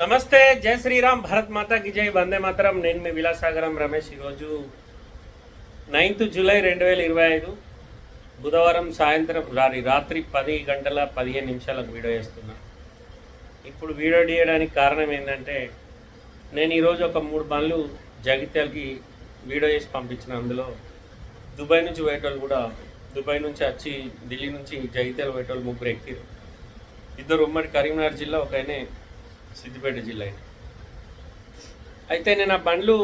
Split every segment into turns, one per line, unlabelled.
నమస్తే జై శ్రీరామ్ భరత్ మాతాకి జై వందే మాతరం. నేను మీ విలాసాగరం రమేష్. ఈరోజు నైన్త్ జూలై రెండు వేల ఇరవై ఐదు బుధవారం సాయంత్రం రాత్రి రాత్రి పది గంటల పదిహేను నిమిషాలకు వీడియో చేస్తున్నా. ఇప్పుడు వీడియో తీయడానికి కారణం ఏంటంటే నేను ఈరోజు ఒక మూడు పనులు జగిత్యాలకి వీడియో చేసి పంపించిన. అందులో దుబాయ్ నుంచి పోయేటోళ్ళు కూడా దుబాయ్ నుంచి వచ్చి ఢిల్లీ నుంచి జగిత్యాల పోయేటోళ్ళు ముగ్గురు ఎక్కిరు ఇద్దరు ఉమ్మడి కరీంనగర్ జిల్లా ఒక ఆయనే సిద్దిపేట జిల్లా అయితే నేను ఆ బండ్లు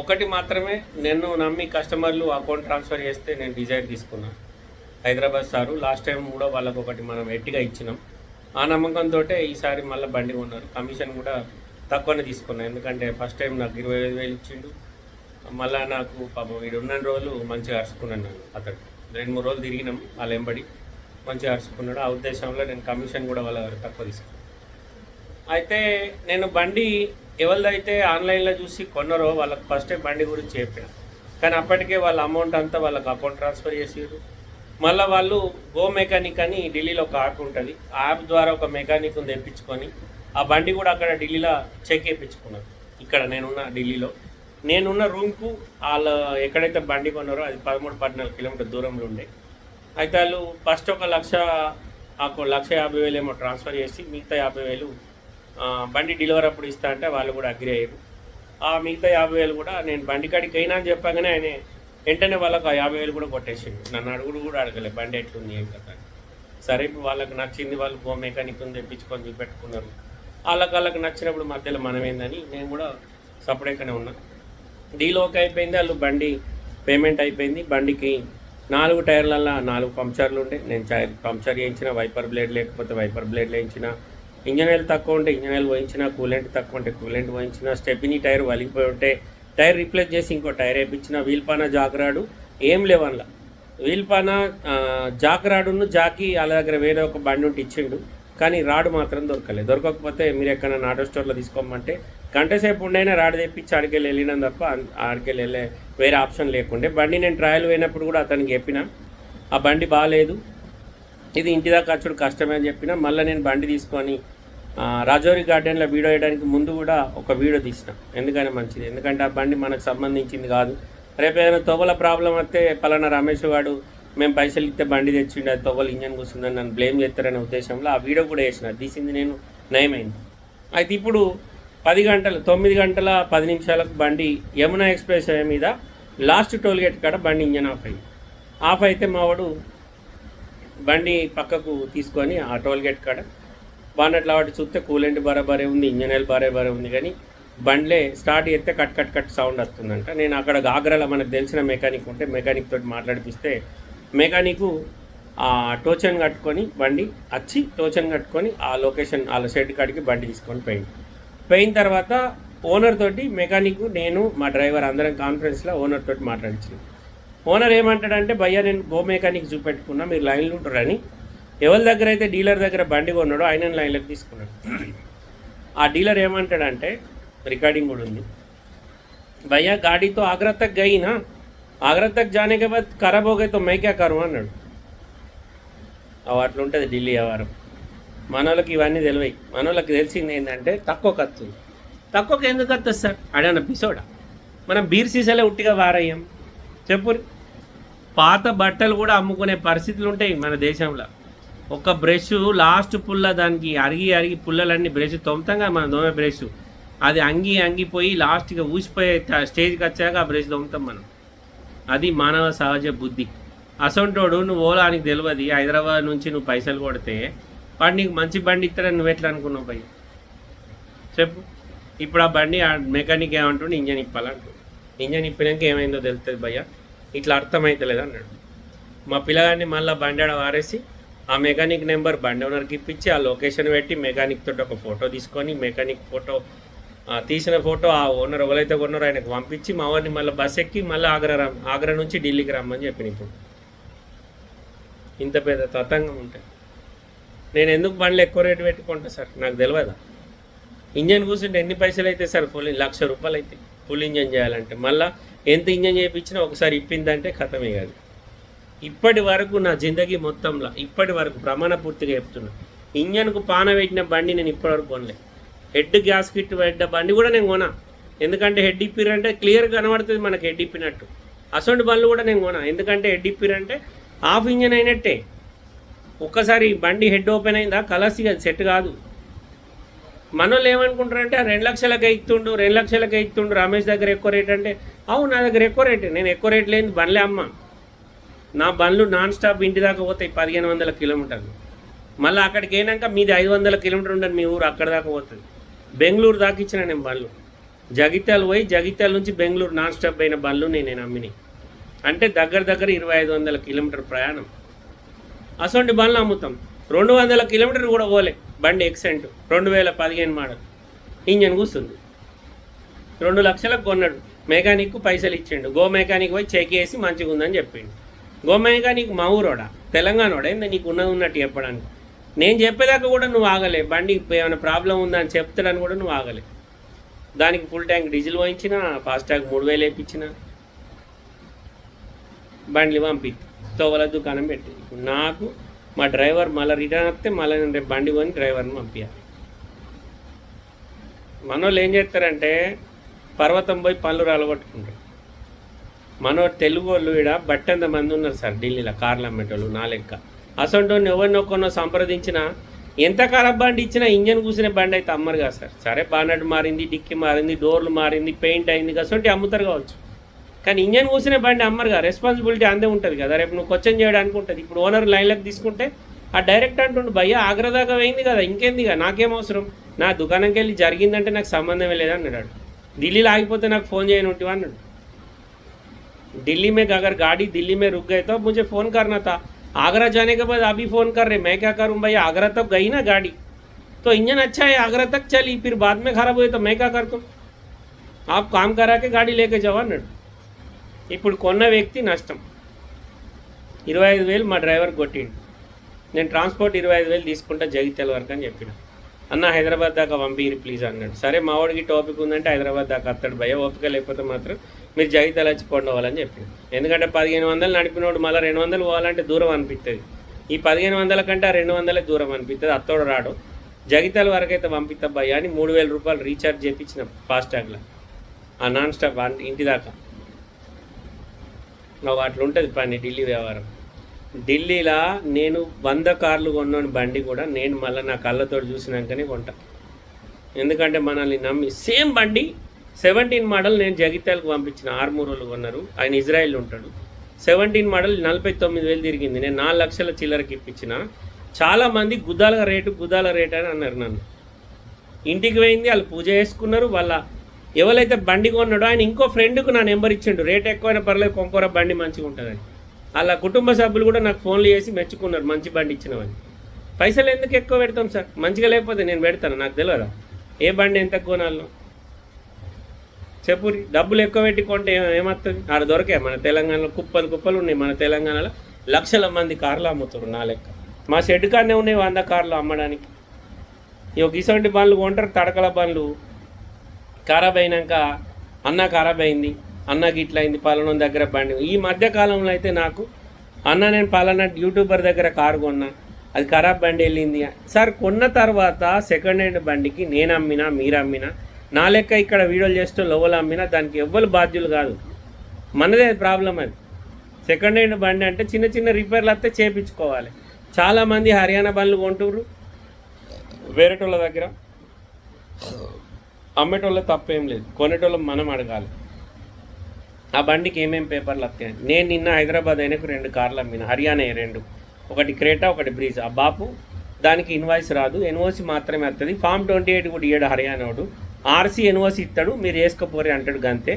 ఒకటి మాత్రమే నేను నమ్మి కస్టమర్లు అకౌంట్ ట్రాన్స్ఫర్ చేస్తే నేను డిజైర్ తీసుకున్నాను హైదరాబాద్ సారు లాస్ట్ టైం కూడా వాళ్ళకు ఒకటి మనం ఎట్టిగా ఇచ్చినాం. ఆ నమ్మకంతో ఈసారి మళ్ళీ బండి కొన్నారు. కమిషన్ కూడా తక్కువనే తీసుకున్నాను ఎందుకంటే ఫస్ట్ టైం నాకు ఇరవై ఐదు వేలు ఇచ్చిండు. మళ్ళీ నాకు పాపం వీడు ఉన్న రోజులు మంచిగా అరుచుకున్నాను నేను అతడు. రెండు మూడు రోజులు తిరిగినాం వాళ్ళ ఎంబడి మంచిగా అరుచుకున్నాడు. ఆ ఉద్దేశంలో నేను కమిషన్ కూడా వాళ్ళ తక్కువ తీసుకున్నాను అయితే నేను బండి ఎవరిదైతే ఆన్లైన్లో చూసి కొన్నారో వాళ్ళకి ఫస్ట్ బండి గురించి చెప్పాను. కానీ అప్పటికే వాళ్ళ అమౌంట్ అంతా వాళ్ళకి అకౌంట్ ట్రాన్స్ఫర్ చేసారు మళ్ళీ వాళ్ళు గో మెకానిక్ అని ఢిల్లీలో ఒక యాప్ ఉంటుంది. ఆ యాప్ ద్వారా ఒక మెకానిక్ తెప్పించుకొని ఆ బండి కూడా అక్కడ ఢిల్లీలో చెక్ చేయించుకున్నారు. ఇక్కడ నేనున్న ఢిల్లీలో. నేనున్న రూమ్కు వాళ్ళు ఎక్కడైతే బండి కొన్నారో అది పదమూడు పద్నాలుగు కిలోమీటర్ దూరంలో ఉండే. అయితే వాళ్ళు ఫస్ట్ ఒక లక్ష ఒక లక్ష యాభై వేలు ఏమో ట్రాన్స్ఫర్ చేసి మిగతా యాభై వేలు బండి డెలివరీ అప్పుడు ఇస్తా అంటే వాళ్ళు కూడా అగ్రి అయ్యారు. ఆ మిగతా యాభై వేలు కూడా నేను బండి కాడికి అయినా అని చెప్పగానే ఆయన వెంటనే వాళ్ళకు ఆ యాభై వేలు కూడా కొట్టేసిండు. నన్ను అడుగుడు కూడా అడగలే బండి ఎట్లుంది ఏం కదా సరే ఇప్పుడు వాళ్ళకి నచ్చింది వాళ్ళు హోమ్ మెకానిక్ తెప్పించుకొని చూపెట్టుకున్నారు. వాళ్ళకి వాళ్ళకి నచ్చినప్పుడు మధ్యలో మనమేందని నేను కూడా సపరేట్గానే ఉన్నా. డీల్ ఓకే అయిపోయింది వాళ్ళు బండి పేమెంట్ అయిపోయింది. బండికి నాలుగు టైర్లల్లో నాలుగు పంక్చర్లు ఉండే. నేను పంక్చర్ చేయించిన వైపర్ బ్లేడ్ లేకపోతే వైపర్ బ్లేడ్ వేయించిన ఇంజన్ ఆయిల్ తక్కువ ఉంటే ఇంజన్ ఆయిల్ పోయించిన కూలెంట్ తక్కువ ఉంటే కూలెంట్ పోయించిన స్టెపినీ టైర్ వలిగిపోయి ఉంటే టైర్ రీప్లేస్ చేసి ఇంకో టైర్ వేయించిన వీల్ పాన జాకరాడు ఏం లేవన్లా. వీల్ పాన జాకరాడును జాకి వాళ్ళ దగ్గర వేరే ఒక బండి ఉంటే ఇచ్చిండు కానీ రాడు మాత్రం దొరకలేదు దొరకకపోతే మీరు ఎక్కడైనా ఆటో స్టోర్లో తీసుకోమంటే గంట సేపు ఉండైనా రాడు తెప్పించి ఆడికెళ్ళి వెళ్ళినాం తప్ప అన్- ఆడికెళ్ళి వెళ్ళే వేరే ఆప్షన్ లేకుండే. బండి నేను ట్రయల్ పోయినప్పుడు కూడా అతనికి చెప్పిన ఆ బండి బాగాలేదు ఇది ఇంటి దాకా వచ్చుడు కష్టమే అని చెప్పిన మళ్ళీ నేను బండి తీసుకొని రాజోరి రాజౌరి గార్డెన్లో వీడియో వేయడానికి ముందు కూడా ఒక వీడియో తీసిన. ఎందుకని మంచిది. ఎందుకంటే ఆ బండి మనకు సంబంధించింది కాదు. రేపు ఏదైనా తోవల ప్రాబ్లం వస్తే పలానా రమేష్ వాడు మేము పైసలు ఇస్తే బండి తెచ్చిండు అది తొవ్వలు ఇంజన్ కూర్చుందని నన్ను బ్లేమ్ చేస్తారనే ఉద్దేశంలో ఆ వీడియో కూడా వేసిన. తీసింది నేను నయమైంది. అయితే ఇప్పుడు పది గంటలు తొమ్మిది గంటల పది నిమిషాలకు బండి యమునా ఎక్స్ప్రెస్ హైవే మీద లాస్ట్ టోల్గేట్ కాడ బండి ఇంజన్ ఆఫ్ అయింది. ఆఫ్ అయితే మావాడు బండి పక్కకు తీసుకొని ఆ టోల్ గేట్ కాడ బాన్నట్లు వాటి చూస్తే కూలెంట్ బరాబరే ఉంది ఇంజన్ ఆయిల్ బరాబరే ఉంది కానీ బండ్లే స్టార్ట్ చేస్తే కట్ కట్ కట్ సౌండ్ వస్తుందంట. నేను అక్కడ ఆగ్రాలో మనకు తెలిసిన మెకానిక్ ఉంటే మెకానిక్ తోటి మాట్లాడిపిస్తే మెకానిక్ ఆ టోచన్ కట్టుకొని బండి వచ్చి టోచన్ కట్టుకొని ఆ లొకేషన్ వాళ్ళ షెడ్ కాడికి బండి తీసుకొని పోయింది పోయిన తర్వాత ఓనర్ తోటి మెకానిక్ నేను మా డ్రైవర్ అందరం కాన్ఫరెన్స్లో ఓనర్ తోటి మాట్లాడించాను ఓనర్ ఏమంటాడంటే భయ్యా నేను గో మెకానిక్ చూపెట్టుకున్నా మీరు లైన్లు ఉంటారని ఎవరి దగ్గర అయితే డీలర్ దగ్గర బండి కొన్నాడో ఆయన లైన్లకు తీసుకున్నాడు. ఆ డీలర్ ఏమంటాడంటే రికార్డింగ్ కూడా ఉంది. భయ్యా గాడితో ఆగ్రా తక్ ఆగ్రతకు ఆగ్రా తక్ జానేకే బాద్ ఖరాబ్ హోగైతో మైకా కరు అన్నాడు. అట్లా ఉంటుంది ఢిల్లీ వ్యవహారం. మనోళ్ళకి ఇవన్నీ తెలివై. మనోళ్ళకి తెలిసింది ఏంటంటే తక్కువ ఖర్చు తక్కువకి ఎందుకు వస్తుంది సార్ అడన్న పిసోడా. మనం బీర్ సీసాలే ఉట్టిగా వారయ్యాం. చెప్పు పాత బట్టలు కూడా అమ్ముకునే పరిస్థితులు ఉంటాయి మన దేశంలో. ఒక బ్రష్ లాస్ట్ పుల్ల దానికి అరిగి అరిగి పుల్లలన్నీ బ్రష్ తొమ్ముతంగా మన దోమ బ్రష్. అది అంగి అంగిపోయి లాస్ట్గా ఊసిపోయే స్టేజ్కి వచ్చాక ఆ బ్రష్ దొమ్ముతాం మనం. అది మానవ సహజ బుద్ధి. అసొంటోడు నువ్వు ఓలానికి తెలియదు హైదరాబాద్ నుంచి నువ్వు పైసలు కొడితే వాడు నీకు మంచి బండి ఇస్తాడని నువ్వు ఎట్లా అనుకున్నావు పై చెప్పు. ఇప్పుడు ఆ బండి ఆ మెకానిక్ ఏమంటుండే? ఇంజన్ ఇప్పాలంటు ఇంజన్ ఇప్పినాక ఏమైందో తెలుస్తుంది భయ్యా? ఇట్లా అర్థమవుతలేదు అన్నాడు. మా పిల్లగాడిని మళ్ళీ బండాడ వారేసి ఆ మెకానిక్ నెంబర్ బండి ఓనర్కి ఇప్పించి ఆ లొకేషన్ పెట్టి మెకానిక్ తోటి ఒక ఫోటో తీసుకొని మెకానిక్ ఫోటో తీసిన ఫోటో ఆ ఓనర్ ఎవరైతే కొన్నారో ఆయనకు పంపించి మా వారిని మళ్ళీ బస్ ఎక్కి మళ్ళీ ఆగ్రా రా ఆగ్రా నుంచి ఢిల్లీకి రమ్మని చెప్పిన ఇప్పుడు. ఇంత పెద్ద తతంగం ఉంటాయి నేను ఎందుకు బండ్లు ఎక్కువ రేటు పెట్టుకుంటా సార్? నాకు తెలియదా ఇంజన్ కూర్చుంటే ఎన్ని పైసలు అయితే సార్ ఫుల్ లక్ష రూపాయలు అయితే ఫుల్ ఇంజన్ చేయాలంటే. మళ్ళీ ఎంత ఇంజన్ చేయించినా ఒకసారి ఇప్పిందంటే ఖతమే కాదు. ఇప్పటి వరకు నా జిందగీ మొత్తంలో ఇప్పటి వరకు ప్రమాణ పూర్తిగా చెప్తున్నా. ఇంజన్కు పాన పెట్టిన బండి నేను ఇప్పటివరకు కొనలే. హెడ్ గ్యాస్ కిట్ పెట్టిన బండి కూడా నేను కొనా. ఎందుకంటే హెడ్ ఇప్పిరంటే క్లియర్ కనబడుతుంది మనకి హెడ్ ఇప్పినట్టు. అసొంటి బండ్లు కూడా నేను కొనా. ఎందుకంటే హెడ్ ఇప్పిరంటే హాఫ్ ఇంజన్ అయినట్టే. ఒక్కసారి బండి హెడ్ ఓపెన్ అయిందా కలర్స్ ఇక సెట్ కాదు. మనోళ్ళు ఏమనుకుంటారంటే ఆ రెండు లక్షలకే ఇస్తుండు రెండు లక్షలకే ఇస్తుండు రమేష్ దగ్గర ఎక్కువ రేట్ అంటే అవును నా దగ్గర ఎక్కువ రేట్ నేను ఎక్కువ రేట్ లేని బండ్లే అమ్మ. నా బండ్లు నాన్ స్టాప్ ఇంటి దాకా పోతాయి పదిహేను వందల కిలోమీటర్లు. మళ్ళీ అక్కడికి అయినాక మీది ఐదు వందల కిలోమీటర్ ఉండదు మీ ఊరు అక్కడ దాకా పోతుంది. బెంగళూరు దాకా ఇచ్చిన నేను బండ్లు. జగిత్యాలు పోయి జగిత్యాల నుంచి బెంగళూరు నాన్ స్టాప్ అయిన బండ్లు నేను నేను అమ్మినాయి అంటే దగ్గర దగ్గర ఇరవై ఐదు వందల కిలోమీటర్ ప్రయాణం. అసొంటి బండ్లు అమ్ముతాం. రెండు వందల కిలోమీటర్ కూడా పోలే. బండి ఎక్సెంట్ రెండు వేల పదిహేను మోడల్. ఇంజన్ కూస్తుంది. రెండు లక్షలకు కొన్నాడు. మెకానిక్ పైసలు ఇచ్చిండు. గో మెకానిక్ పోయి చెక్ వేసి మంచిగా ఉందని చెప్పిండు. గో మెకానిక్ మా ఊరోడా? తెలంగాణోడా? ఏంది నీకు ఉన్నది ఉన్నట్టు చెప్పడానికి? నేను చెప్పేదాకా కూడా నువ్వు ఆగలే. బండి ఏమైనా ప్రాబ్లం ఉందా అని చెప్తాడని కూడా నువ్వు ఆగలే. దానికి ఫుల్ ట్యాంక్ డీజిల్ పోయించిన ఫాస్ట్ ట్యాంక్ మూడు వేలు వేయించిన. బండ్లు పంపి తోవల దుకాణం పెట్టి నాకు మా డ్రైవర్ మళ్ళీ రిటర్న్ వస్తే మళ్ళీ నేను రేపు బండి కొని డ్రైవర్ని పంపించాలి మనోళ్ళు ఏం చేస్తారంటే పర్వతం పోయి పనులు రాలగొట్టుకుంటారు మనో తెలుగు వాళ్ళు ఈడ బట్టంత మంది ఉన్నారు సార్ ఢిల్లీలో కార్లు అమ్మేటోళ్ళు నా లెక్క. అసొంటి ఎవరినో కొన్నో సంప్రదించినా ఎంత ఖరాబ్ బండి ఇచ్చినా ఇంజన్ కూసిన బండి అయితే అమ్మరు కదా సార్. సరే బానట్ మారింది డిక్కి మారింది డోర్లు మారింది పెయింట్ అయింది అసొంటి అమ్ముతారు కావచ్చు. కానీ ఇంజన్ కూసిన బండి అమ్మరుగా రెస్పాన్సిబిలిటీ అందే ఉంటుంది కదా రేపు నువ్వు క్వశ్చన్ చేయడానికి ఉంటుంది ఇప్పుడు ఓనర్ లైన్లకు తీసుకుంటే ఆ డైరెక్ట్ అంటుండు భయ్య ఆగ్రా దాకా పోయింది కదా ఇంకేందిగా నాకేం అవసరం నా దుకాణంకి వెళ్ళి జరిగిందంటే నాకు సంబంధమే లేదన్నాడు ఢిల్లీలో ఆగిపోతే నాకు ఫోన్ చేయను ఉంటివా అన్నాడు दिल्ली में अगर गाड़ी दिल्ली में रुक गए तो मुझे फ़ोन करना था आगरा जाने के बाद अभी फ़ोन कर रहे मैं क्या करूं भाई आगरा तक गई ना गाड़ी तो इंजन अच्छा है आगरा तक चली फिर बाद में ख़राब हुई तो मैं क्या करता हूँ आप काम करा के गाड़ी लेके जाओ అన్నాడు ఇప్పుడు కొన్న వ్యక్తి నష్టం. ఇరవై ఐదు వేలు మా డ్రైవర్ కొట్టిండు. నేను ట్రాన్స్పోర్ట్ ఇరవై ఐదు వేలు తీసుకుంటా జగిత్యాల వరకు అని చెప్పిన. అన్న హైదరాబాద్ దాకా పంపించి ప్లీజ్ అన్నాడు. సరే మా వాడికి టాపిక్ ఉందంటే హైదరాబాద్ దాకా అత్తడు భయ ఓపిక లేకపోతే మాత్రం మీరు జగిత్యాల వచ్చి కొండవాలని చెప్పిన. ఎందుకంటే పదిహేను వందలు నడిపినోడు మళ్ళీ రెండు వందలు పోవాలంటే దూరం అనిపిస్తుంది ఈ పదిహేను వందల కంటే ఆ రెండు వందలే దూరం అనిపిస్తుంది అత్తోడు రాడు. జగిత్యాల వరకు అయితే పంపిస్తా భయ్యా అని మూడు వేల రూపాయలు రీఛార్జ్ చేయించిన ఫాస్టాగ్లో. ఆ నాన్ స్టాప్ ఇంటి దాకా. అట్లా ఉంటుంది పని ఢిల్లీ వ్యవహారం. ఢిల్లీలో నేను వంద కార్లు కొన్నాను బండి కూడా నేను మళ్ళీ నా కళ్ళతో చూసినాకనే కొంటా. ఎందుకంటే మనల్ని నమ్మి సేమ్ బండి సెవెంటీన్ మోడల్ నేను జగిత్యాలకు పంపించిన ఆర్మూర్ కొన్నారు. ఆయన ఇజ్రాయెల్ ఉంటాడు. సెవెంటీన్ మోడల్ నలభై తొమ్మిది వేలు తిరిగింది. నేను నాలుగు లక్షల చిల్లరకి ఇప్పించిన. చాలామంది గుద్దాల రేటు గుద్దాల రేటు అని అన్నారు నన్ను. ఇంటికి పోయింది వాళ్ళు పూజ చేసుకున్నారు వాళ్ళ ఎవరైతే బండి కొన్నాడో ఆయన ఇంకో ఫ్రెండ్కు నా నెంబర్ ఇచ్చిండు. రేట్ ఎక్కువైనా పర్లేదు కొంకోర బండి మంచిగా ఉంటుందని. అలా కుటుంబ సభ్యులు కూడా నాకు ఫోన్లు చేసి మెచ్చుకున్నారు మంచి బండి ఇచ్చినవని. పైసలు ఎందుకు ఎక్కువ పెడతాం సార్? మంచిగా లేకపోతే నేను పెడతాను నాకు తెలియదా ఏ బండి ఎంత కొనాలో? చెప్పురి డబ్బులు ఎక్కువ పెట్టి కొంటే ఏమవుతుంది ఆడ దొరకే మన తెలంగాణలో కుప్పలు కుప్పలు ఉన్నాయి మన తెలంగాణలో లక్షల మంది కార్లు అమ్ముతారు నా లెక్క. మా షెడ్ కానే ఉన్నాయి వంద కార్లు అమ్మడానికి. ఇక ఇసంటి బండ్లు కొంటారు తడకల బండ్లు. ఖరాబ్ అయినాక అన్న ఖరాబ్ అయింది అన్నకి ఇట్లా అయింది పలానా దగ్గర బండి. ఈ మధ్య కాలంలో అయితే నాకు అన్న నేను పలానా యూట్యూబర్ దగ్గర కారు కొన్నా అది ఖరాబ్ బండి వెళ్ళింది. సార్ కొన్న తర్వాత సెకండ్ హ్యాండ్ బండికి నేను అమ్మినా మీరు అమ్మినా నా లెక్క ఇక్కడ వీడియోలు చేస్తూ లోవలు అమ్మినా దానికి ఎవ్వరు బాధ్యులు కాదు. మనదే ప్రాబ్లం అది. సెకండ్ హ్యాండ్ బండి అంటే చిన్న చిన్న రిపేర్లు వస్తే చేపించుకోవాలి. చాలామంది హర్యానా బండ్లు కొంటుర్రు వేరేటోళ్ళ దగ్గర. అమ్మేటోళ్ళ తప్పేం లేదు. కొనేటోళ్ళం మనం అడగాలి. ఆ బండికి ఏమేం పేపర్లు వస్తాయి నేను నిన్న హైదరాబాద్ అయినకు రెండు కార్లు అమ్మిన. హర్యానా రెండు. ఒకటి క్రేటా ఒకటి బ్రీజ్. ఆ బాపు దానికి ఇన్వాయిస్ రాదు. ఎన్ఓసి మాత్రమే వస్తుంది ఫామ్ ట్వంటీ ఎయిట్ కూడా ఇయ్యాడు హర్యానాడు. ఆర్సీ ఎన్ఓసి ఇస్తాడు మీరు వేసుకోపోరే అంటాడు గంతే.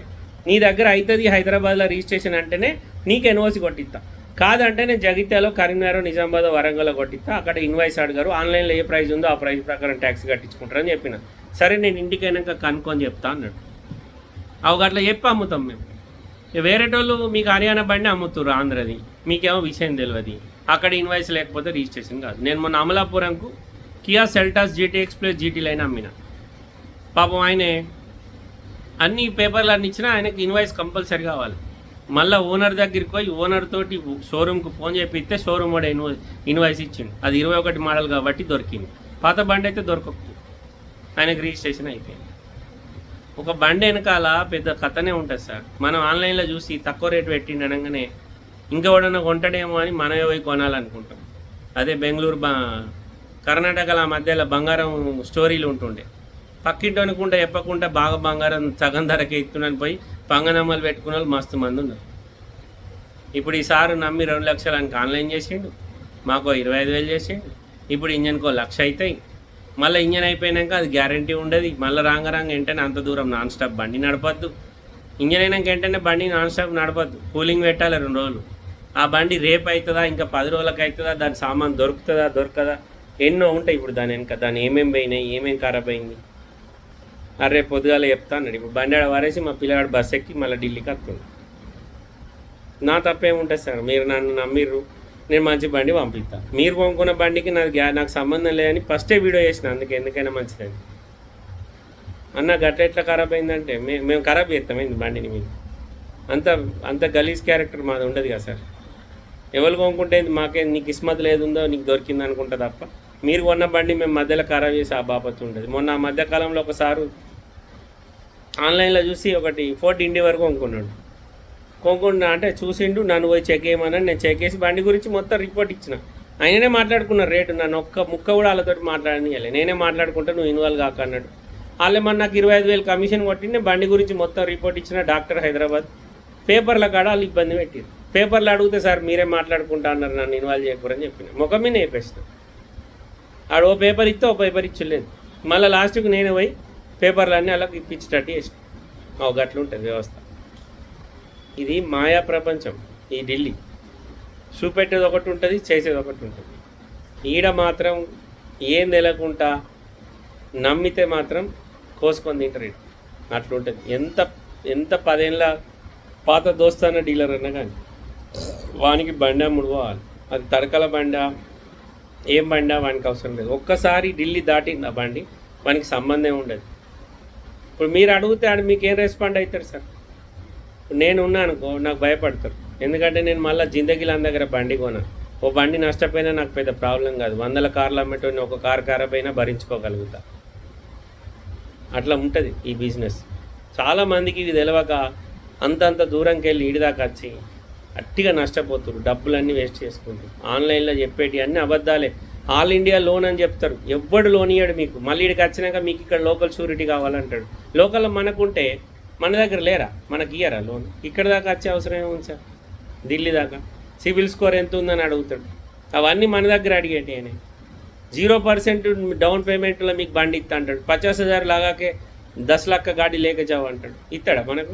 నీ దగ్గర అవుతుంది హైదరాబాద్లో రిజిస్ట్రేషన్ అంటేనే నీకు ఎన్ఓసి కొట్టిస్తా కాదంటే నేను జగిత్యాలో కరీంనగర్ నిజామాబాద్ వరంగల్లో కొట్టిస్తా అక్కడ ఇన్వాయిస్ అడిగారు. ఆన్లైన్లో ఏ ప్రైస్ ఉందో ఆ ప్రైస్ ప్రకారం ట్యాక్స్ కట్టించుకుంటారని చెప్పిన. సరే నేను ఇంటికి అయినాక కనుక్కొని చెప్తా అన్నాడు. అవి అట్లా చెప్పి అమ్ముతాం మేము. వేరేటోళ్ళు మీకు హర్యానా బండి అమ్ముతారు ఆంధ్రది? మీకేమో విషయం తెలియదు అక్కడ ఇన్వాయిస్ లేకపోతే రిజిస్ట్రేషన్ కాదు. నేను మొన్న అమలాపురంకు Kia Seltos GT express GT line అమ్మిన. పాపం ఆయనే అన్ని పేపర్లు అన్ని ఇచ్చినా ఆయనకి ఇన్వాయిస్ కంపల్సరీ కావాలి. మళ్ళీ ఓనర్ దగ్గరికి పోయి ఓనర్ తోటి షోరూమ్కి ఫోన్ చేపిస్తే షోరూమ్ వాడు ఇన్వాయిస్ ఇన్వాయిస్ ఇచ్చిండు. అది ఇరవై ఒకటి మోడల్ కాబట్టి దొరికింది. పాత బండి అయితే దొరకకపోతుంది ఆయనకు రిజిస్ట్రేషన్ అయిపోయింది. ఒక బండి వెనకాల పెద్ద కథనే ఉంటుంది సార్. మనం ఆన్లైన్లో చూసి తక్కువ రేటు పెట్టిండు అనగానే ఇంకెవడన్నా కొంటాడేమో అని మనమే పోయి కొనాలనుకుంటాం. అదే బెంగళూరు బా కర్ణాటకల మధ్యలో బంగారం స్టోరీలు ఉంటుండే. పక్కింటి అనుకుంటే చెప్పకుండా బాగా బంగారం సగం ధరకే ఇస్తున్నాను పోయి పంగనమ్మలు పెట్టుకున్న వాళ్ళు మస్తు మంది ఉన్నారు. ఇప్పుడు ఈ సారు నమ్మి రెండు లక్షలకి ఆన్లైన్ చేసిండు మాకు ఇరవై ఐదు వేలు చేసిండు. ఇప్పుడు ఇంజన్కో లక్ష అవుతాయి. మళ్ళీ ఇంజన్ అయిపోయినాక అది గ్యారంటీ ఉండదు. మళ్ళీ రాంగ రాంగ వెంటనే అంత దూరం నాన్ స్టాప్ బండి నడపద్దు. ఇంజన్ అయినాక వెంటనే బండి నాన్ స్టాప్ నడపద్దు. కూలింగ్ పెట్టాలి రెండు రోజులు. ఆ బండి రేపు అవుతుందా ఇంకా పది రోజులకు అవుతుందా దాని సామాన్ దొరుకుతుందా దొరకదా? ఎన్నో ఉంటాయి ఇప్పుడు దాని వెనక. దాని ఏమేమి పోయినాయి ఏమేమి ఖరాబ్ అయింది? అరే పొద్దుగాల చెప్తా అన్నాడు. ఇప్పుడు బండి ఆడ వారేసి మా పిల్లగాడు బస్ ఎక్కి మళ్ళీ ఢిల్లీకి వస్తుంది నా తప్పేముంటుంది సార్? మీరు నన్ను నమ్మిర్రు. నేను మంచి బండి పంపిస్తా. మీరు కొనుక్కున్న బండికి నాకు నాకు సంబంధం లేదని ఫస్టే వీడియో చేసిన అందుకే ఎందుకైనా మంచిదని. అన్న గట్ట ఎట్లా ఖరాబ్ అయిందంటే మేము మేము ఖరాబ్ చేస్తామైంది బండిని మీరు? అంత అంత గలీజ్ క్యారెక్టర్ మాది ఉండదు కదా సార్. ఎవరు కొనుక్కుంటే మాకే నీకు ఇస్మత్ లేదుందో నీకు దొరికింది అనుకుంటా తప్ప మీరు కొన్న బండి మేము మధ్యలో ఖరాబ్ చేసి ఆ బాపత్ ఉండదు. మొన్న ఆ మధ్యకాలంలో ఒకసారి ఆన్లైన్లో చూసి ఒకటి ఫోర్ట్ ఇండి వరకు కొనుక్కున్నాడు. కోకుండా అంటే చూసిండు నన్ను పోయి చెక్ చేయమన్నాను నేను చెక్ చేసి బండి గురించి మొత్తం రిపోర్ట్ ఇచ్చిన. ఆయననే మాట్లాడుకున్నారు రేటు నన్ను ఒక్క ముక్క కూడా వాళ్ళతో మాట్లాడనియాలి నేనే మాట్లాడుకుంటా నువ్వు ఇన్వాల్వ్ కాక అన్నాడు. వాళ్ళే మన నాకు ఇరవై ఐదు వేలు కమిషన్ కొట్టి నేను బండి గురించి మొత్తం రిపోర్ట్ ఇచ్చిన డాక్టర్ హైదరాబాద్. పేపర్ల కాడ వాళ్ళు ఇబ్బంది పెట్టారు. పేపర్లు అడిగితే సార్ మీరే మాట్లాడుకుంటా అన్నారు నన్ను ఇన్వాల్వ్ చేయకూడని చెప్పిన. ముఖం మీద వేపేసిన ఆడు ఓ పేపర్ ఇస్తే ఓ పేపర్ ఇచ్చలేదు. మళ్ళీ లాస్ట్కి నేను పోయి పేపర్లు అన్నీ అలా ఇప్పించేటట్టు చేసిన. ఒక అట్లుంటుంది వ్యవస్థ. ఇది మాయా ప్రపంచం ఈ ఢిల్లీ. చూపెట్టేది ఒకటి ఉంటుంది చేసేది ఒకటి ఉంటుంది. ఈడ మాత్రం ఏం నెలకుంటా నమ్మితే మాత్రం కోసుకొని తింటారు అట్లుంటుంది. ఎంత ఎంత పదేళ్ళ పాత దోస్తాన డీలర్ అన్నా కానీ వానికి బండ అమ్ముడు అది తడకల బండ ఏం బండా వానికి అవసరం లేదు. ఒక్కసారి ఢిల్లీ దాటింది ఆ బండి వానికి సంబంధం ఉండదు. ఇప్పుడు మీరు అడిగితే ఆడు మీకు ఏం రెస్పాండ్ అవుతారు సార్? నేను ఉన్నానుకో నాకు భయపడతారు. ఎందుకంటే నేను మళ్ళీ జిందగీల దగ్గర బండి కొనా. ఓ బండి నష్టపోయినా నాకు పెద్ద ప్రాబ్లం కాదు. వందల కార్లు అమ్మేటోని ఒక కార్ ఖరాబైనా భరించుకోగలుగుతా. అట్లా ఉంటుంది ఈ బిజినెస్. చాలామందికి ఇది తెలియక అంతంత దూరంకి వెళ్ళి ఈడిదాకా వచ్చి అట్టిగా నష్టపోతున్నారు డబ్బులన్నీ వేస్ట్ చేసుకుంటారు ఆన్లైన్లో చెప్పేటి అన్ని అబద్ధాలే. ఆల్ ఇండియా లోన్ అని చెప్తారు. ఎవ్వడు లోన్ ఇయ్యాడు మీకు. మళ్ళీ ఇక్కడికి వచ్చినాక మీకు ఇక్కడ లోకల్ షూరిటీ కావాలంటాడు. లోకల్ మనకుంటే మన దగ్గర లేరా? మనకి ఇయ్యరా లోన్? ఇక్కడ దాకా వచ్చే అవసరం ఏముంది సార్? ఢిల్లీ దాకా. సివిల్ స్కోర్ ఎంత ఉందని అడుగుతాడు. అవన్నీ మన దగ్గర అడిగేటి అని జీరో పర్సెంట్ డౌన్ పేమెంట్లో మీకు బండి ఇస్తా అంటాడు. పచాస్ హజార్ లాగాకే దశ లక్క గాడి లేకచావు అంటాడు. ఇస్తాడా మనకు?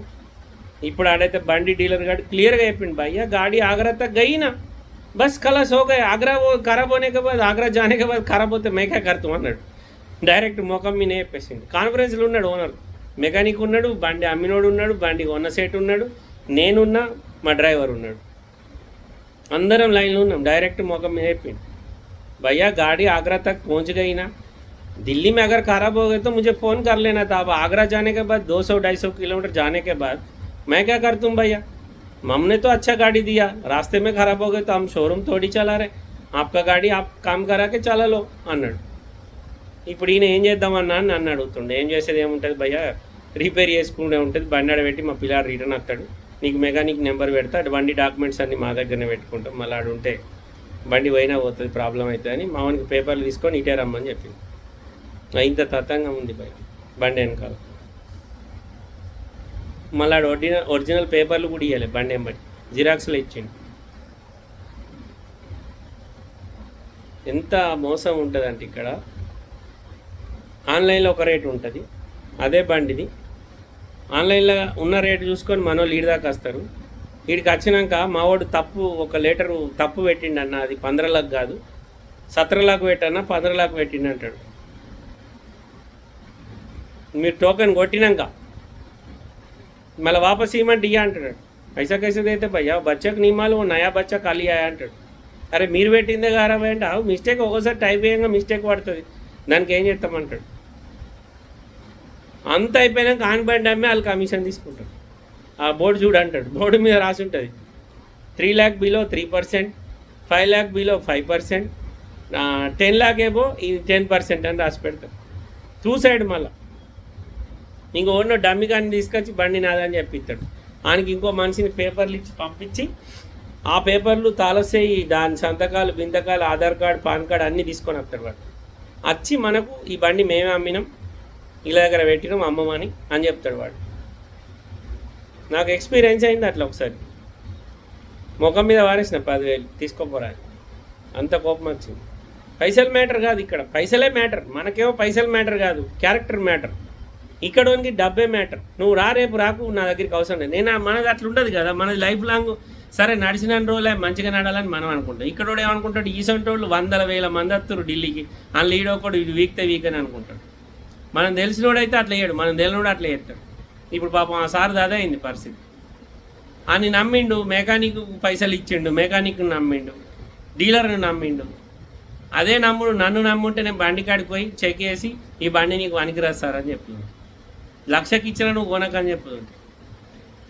ఇప్పుడు ఆడైతే బండి డీలర్ గాడి క్లియర్గా చెప్పిండు భయ్య గాడి ఆగ్రా గయినా బస్ కల హోగా ఆగ్రా ఖరాబ్ అనేక బాదు ఆగ్రా జానేకే బాదు ఖరాబ్ అవుతే మేకే కడతాం అన్నాడు. డైరెక్ట్ ముఖం మీనే చెప్పేసింది కాన్ఫరెన్స్లో ఉన్నాడు ఓనర్. మెకానిక్ ఉన్నాడు బండి అమ్మినోడు ఉన్నాడు బండి కొన్న సేట్ ఉన్నాడు నేనున్నా మా డ్రైవర్ ఉన్నాడు అందరం లైన్లో ఉన్నాం డైరెక్ట్ ముఖం మీద చెప్పిండు भैया गाड़ी आगरा तक पहुंच गई ना दिल्ली में अगर खराब हो गए तो मुझे फ़ोन कर लेना था अब आगरा जाने के बाद 200 250 किलोमीटर जाने के बाद मैं क्या कर दूँ भैया हमने तो अच्छा गाड़ी दिया रास्ते में खराब हो गए तो हम शोरूम थोड़ी चला रहे आपका गाड़ी आप काम करा के चला लो అన్నాడు ఇప్పుడు ఈయన ఏం చేద్దామన్నా అని నన్ను అడుగుతుండే ఏం చేసేది ఏముంటుంది భయ్యా రిపేర్ చేసుకుంటే ఉంటుంది. బండి ఆడ పెట్టి మా పిల్లాడు రిటర్న్ వస్తాడు. నీకు మెకానిక్ నెంబర్ పెడతా అటు బండి డాక్యుమెంట్స్ అన్ని మా దగ్గరనే పెట్టుకుంటాం. మళ్ళీ ఆడు ఉంటే బండి పోయినా పోతుంది ప్రాబ్లం అవుతుంది అని మామూలుగా పేపర్లు తీసుకొని ఇటే రమ్మని చెప్పింది ఇంత తతంగా ఉంది బయట బండి వెనకాల. మళ్ళీ ఆడు ఒరిజినల్ ఒరిజినల్ పేపర్లు కూడా ఇవ్వాలి బండి ఎంబడి జిరాక్స్లో ఇచ్చిండు. ఎంత మోసం ఉంటుందంటే ఇక్కడ ఆన్లైన్లో ఒక రేటు ఉంటుంది. అదే బండిది. ఆన్లైన్లో ఉన్న రేటు చూసుకొని మనోళ్ళు ఈడి దాకా వస్తారు. వీడికి వచ్చినాక మావాడు తప్పు ఒక లీటరు తప్పు పెట్టిండు అన్న అది పంద్రలకు కాదు. సత్రలకు పెట్టన్నా పంద్రలకు పెట్టిండు అంటాడు. మీరు టోకెన్ కొట్టినాక మళ్ళీ వాపస్ ఇవ్వమంటే ఇయ్య అంటాడు. పైసా కైసా అయితే భయ్యా బచ్చకు నియమాలు నయా బచ్చా ఖాళీ అంటాడు. అరే మీరు పెట్టిందే కారా అంటే మిస్టేక్ ఒక్కోసారి టైప్ వేయంగా మిస్టేక్ పడుతుంది. దానికి ఏం చేస్తామంటాడు? అంత అయిపోయినాక ఆన్ అమ్మే వాళ్ళు కమిషన్ తీసుకుంటారు. ఆ బోర్డు చూడు అంటాడు. బోర్డు మీద రాసి ఉంటుంది. Three lakh below three percent five lakh below five percent ten lakh above ఇది టెన్ పర్సెంట్ అని రాసి పెడతారు. చూసాడు మళ్ళా. ఇంకో ఉన్న డమ్మి కానీ తీసుకొచ్చి బండి నాదని చెప్పిస్తాడు. ఆయనకి ఇంకో మనిషిని పేపర్లు ఇచ్చి పంపించి ఆ పేపర్లు తాళసేయి దాని సంతకాలు బింతకాలు ఆధార్ కార్డు పాన్ కార్డు అన్నీ తీసుకొని వస్తాడు వాడు వచ్చి మనకు ఈ బండి మేమే అమ్మినాం. ఇలా దగ్గర పెట్టినాం అమ్మమని అని చెప్తాడు వాడు. నాకు ఎక్స్పీరియన్స్ అయింది అట్లా ఒకసారి. ముఖం మీద వారేసిన పదివేలు తీసుకోపోరా అంత కోపం వచ్చింది. పైసలు మ్యాటర్ కాదు ఇక్కడ. పైసలే మ్యాటర్ మనకేమో పైసలు మ్యాటర్ కాదు. క్యారెక్టర్ మ్యాటర్ ఇక్కడ డబ్బే మ్యాటర్ నువ్వు రా రేపు రాకు నా దగ్గరికి అవసరం లేదు. నేను మనది అట్లా ఉండదు కదా. మనది లైఫ్ లాంగ్ సరే నడిచిన రోజులే మంచిగా నడాలని మనం అనుకుంటాం. ఇక్కడ ఏమనుకుంటాడు? ఈసొంటి వాళ్ళు వందల వేల మంది వస్తారు ఢిల్లీకి. అందులో ఈడో ఒకడు ఇది వీక్తే వీక్ అని అనుకుంటాడు. మనం తెలిసినోడైతే అట్లా చేయడు మనం తెలియనోడు అట్లా చేస్తాడు. ఇప్పుడు పాపం ఆ సార్ దాదా అయింది పరిస్థితి. అని నమ్మిండు మెకానిక్ పైసలు ఇచ్చిండు మెకానిక్ను నమ్మిండు డీలర్ను నమ్మిండు. అదే నమ్ముడు నన్ను నమ్ముంటే నేను బండి కాడికి పోయి చెక్ చేసి ఈ బండి నీకు పనికిరాదు సార్ అని చెప్తుంది లక్షకి ఇచ్చిన నువ్వు కొనకని చెప్తుంది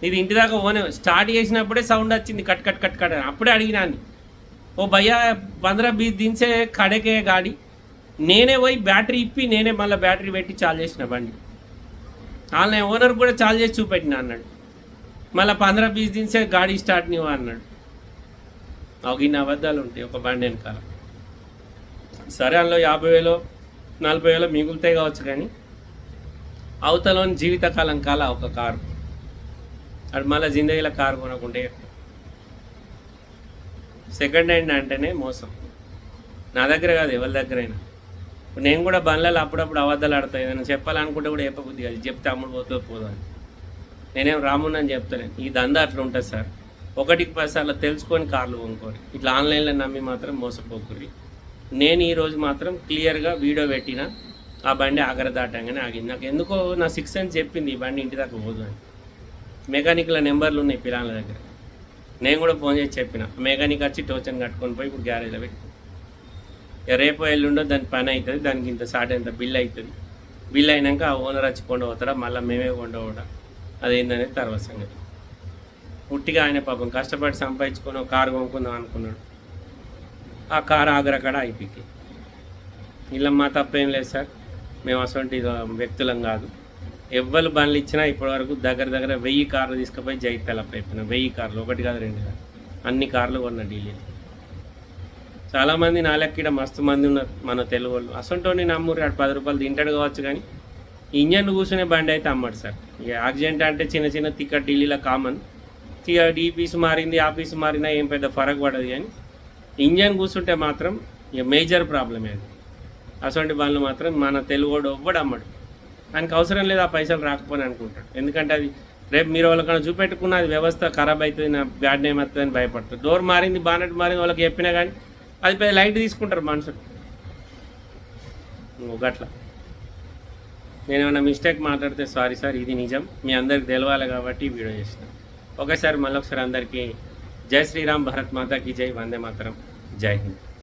ఇది ఇంటి దాకా ఓనే స్టార్ట్ చేసినప్పుడే సౌండ్ వచ్చింది కట్ కట్ కట్ కట్ అని. అప్పుడే అడిగినాను ఓ భయ్యా పంద్రా బీస్ దించే కడకే గాడి. నేనే పోయి బ్యాటరీ ఇప్పి నేనే మళ్ళీ బ్యాటరీ పెట్టి చార్జ్ చేసిన బండి. వాళ్ళని ఓనర్ కూడా చార్జ్ చేసి చూపెట్టిన అన్నాడు. మళ్ళీ పంద్రా బీస్ దించే గాడి స్టార్ట్ నీవు అన్నాడు. ఒక ఇన్ని అబద్ధాలు ఉంటాయి ఒక బండి వెనకాల. సరే అందులో యాభై వేలో నలభై వేలో మిగులుతాయి కావచ్చు కానీ అవతలోని జీవితకాలం కాల ఒక కారు. అది మళ్ళీ జిందగీలో కారు కొనకుంటే సెకండ్ హ్యాండ్ అంటేనే మోసం. నా దగ్గర కాదు ఎవరి దగ్గరైనా. నేను కూడా బండ్లలో అప్పుడప్పుడు అబద్ధాలు ఆడతాయి ఏదైనా చెప్పాలనుకుంటే కూడా చెప్పబుద్ధి కాదు. చెప్తే అమ్ముడు పోతే పోదో అని. నేనేం రాముని అని చెప్తాను ఈ దందా అట్లా ఉంటుంది సార్. ఒకటికి పదిసార్లు తెలుసుకొని కార్లు కొనుక్కోరు ఇట్లా ఆన్లైన్లో నమ్మి మాత్రం మోసపోకుర్రి. నేను ఈరోజు మాత్రం క్లియర్గా వీడియో పెట్టిన ఆ బండి ఆగర దాటంగానే ఆగింది. నాకు ఎందుకో నా సిక్స్ అని చెప్పింది ఈ బండి ఇంటి దాకా పోదు అని. మెకానిక్ల నెంబర్లు ఉన్నాయి పిల్లల దగ్గర. నేను కూడా ఫోన్ చేసి చెప్పిన. మెకానిక్ వచ్చి టోచన్ కట్టుకొని పోయి ఇప్పుడు గ్యారేజ్లో పెట్టి రేపు ఎల్లుండో దాని పని అవుతుంది దానికి ఇంత సాట్ ఇంత బిల్ అవుతుంది. బిల్ అయినాక ఆ ఓనర్ వచ్చి కొండపోతాడా? మళ్ళీ మేమే కొండ పోవడా అదేందనేది తర్వాత సంగతి. పుట్టిగా ఆయన పాపం కష్టపడి సంపాదించుకొని ఒక కారు కొనుక్కుందాం అనుకున్నాడు. ఆ కారు ఆగ్రకడ అయిపోయి ఇలా మా తప్పేం లేదు సార్. మేము అటువంటి వ్యక్తులం కాదు. ఎవ్వరు బండ్లు ఇచ్చినా ఇప్పటివరకు దగ్గర దగ్గర వెయ్యి కార్లు తీసుకుపోయి జైత్యాలప్ అయిపోయినా వెయ్యి కార్లు. ఒకటి కాదు రెండు కాదు. అన్ని కార్లు కొన్న ఢిల్లీలో చాలామంది నా లెక్క మస్తు మంది ఉన్నారు మన తెలుగు వాళ్ళు. అసంటోని నమ్మురు అటు పది రూపాయలు తింటాడు కావచ్చు కానీ ఇంజన్ కూర్చునే బండి అయితే అమ్మడు సార్. ఇక యాక్సిడెంట్ అంటే చిన్న చిన్న తిక్క ఢిల్లీలో కామన్. ఇక ఈ మారింది ఆ మారినా ఏం పెద్ద ఫరక్ పడదు కానీ ఇంజన్ కూర్చుంటే మాత్రం ఇక మేజర్ ప్రాబ్లమే అది. అటువంటి బండ్లు మాత్రం మన తెలుగుడు ఎవ్వడు అమ్మడు. దానికి అవసరం లేదు ఆ పైసలు రాకపోని అనుకుంటాడు. ఎందుకంటే అది రేపు మీరు వాళ్ళకన్నా చూపెట్టుకున్న అది వ్యవస్థ ఖరాబ్ అవుతుంది నా బ్యాడ్ నేమ్ వస్తుంది భయపడుతుంది భయపడతారు. డోర్ మారింది బానెట్ మారింది వాళ్ళకి చెప్పినా కానీ అది పెద్ద లైట్ తీసుకుంటారు మనుషులు. ఒకట్లా. నేను ఏమైనా మిస్టేక్ మాట్లాడితే సారీ సార్ ఇది నిజం. మీ అందరికి తెలవాలి కాబట్టి వీడియో చేసిన. ఒకేసారి మళ్ళొకసారి అందరికీ జై శ్రీరామ్ భరత్ మాతాకి జై వందే మాతరం. జై హింద్.